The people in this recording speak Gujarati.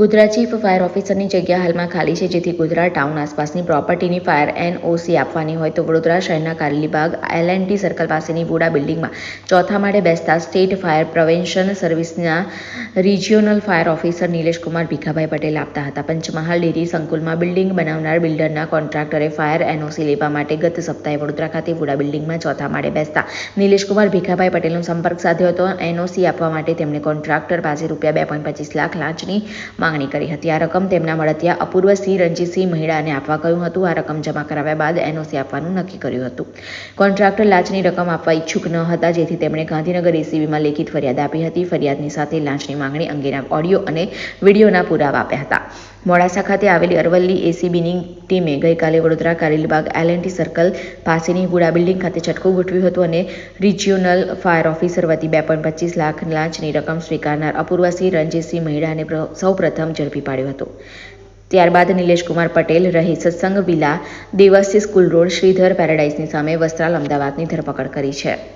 ગોધરા ચીફ ફાયર ઓફિસરની જગ્યા હાલમાં ખાલી છે, જેથી ગોધરા ટાઉન આસપાસની પ્રોપર્ટીની ફાયર એનઓસી આપવાની હોય તો વડોદરા શહેરના કારેલીબાગ એલ એન્ડ સર્કલ પાસેની વોડા બિલ્ડિંગમાં ચોથા માળે બેસતા state fire prevention સર્વિસના regional fire officer Nileshkumar Bhikhabhai Patel આપતા હતા. પંચમહાલ ડેરી સંકુલમાં બિલ્ડિંગ બનાવનાર બિલ્ડરના કોન્ટ્રાક્ટરે ફાયર એનઓસી લેવા માટે ગત સપ્તાહે વડોદરા ખાતે વોડા બિલ્ડિંગમાં ચોથા માળે બેસતા. નિલેશકુમાર ભીખાભાઈ પટેલનો સંપર્ક સાધ્યો હતો. એનઓસી આપવા માટે તેમણે કોન્ટ્રાક્ટર પાસે રૂપિયા બે પોઈન્ટ પચીસ લાખ લાંચની માંગણી કરી હતી. આ રકમ તેમના મળતિયા અપૂર્વસિંહ રણજીતસિંહ મહિડાને આપવા કહ્યું હતું. આ રકમ જમા કરાવ્યા બાદ એનઓસી આપવાનું નક્કી કર્યું હતું. કોન્ટ્રાક્ટર લાંચની રકમ આપવા ઈચ્છુક ન હતા, જેથી તેમણે ગાંધીનગર એસીબીમાં લેખિત ફરિયાદ આપી હતી. ફરિયાદની સાથે લાંચની માંગણી અંગેના ઓડિયો અને વિડીયોના પુરાવા આપ્યા હતા. મોડાસા ખાતે આવેલી અરવલ્લી એસીબીની ટીમે ગઈકાલે Vadodara Karelibaug L and circle પાસેની વુડા બિલ્ડિંગ ખાતે છટકું ગોઠવ્યું હતું અને રિજિયોનલ ફાયર ઓફિસર વતી બે લાખ લાંચની રકમ સ્વીકારનાર અપૂર્વસિંહ રણજીતસિંહ મહિડાને પ્ર- સૌપ્રથમ ઝડપી પાડ્યો હતો. ત્યારબાદ નિલેશકુમાર પટેલ રહી Satsang villa Devasi school road Shridhar પેરાડાઇઝની સામે વસ્ત્રાલ અમદાવાદની ધરપકડ કરી છે.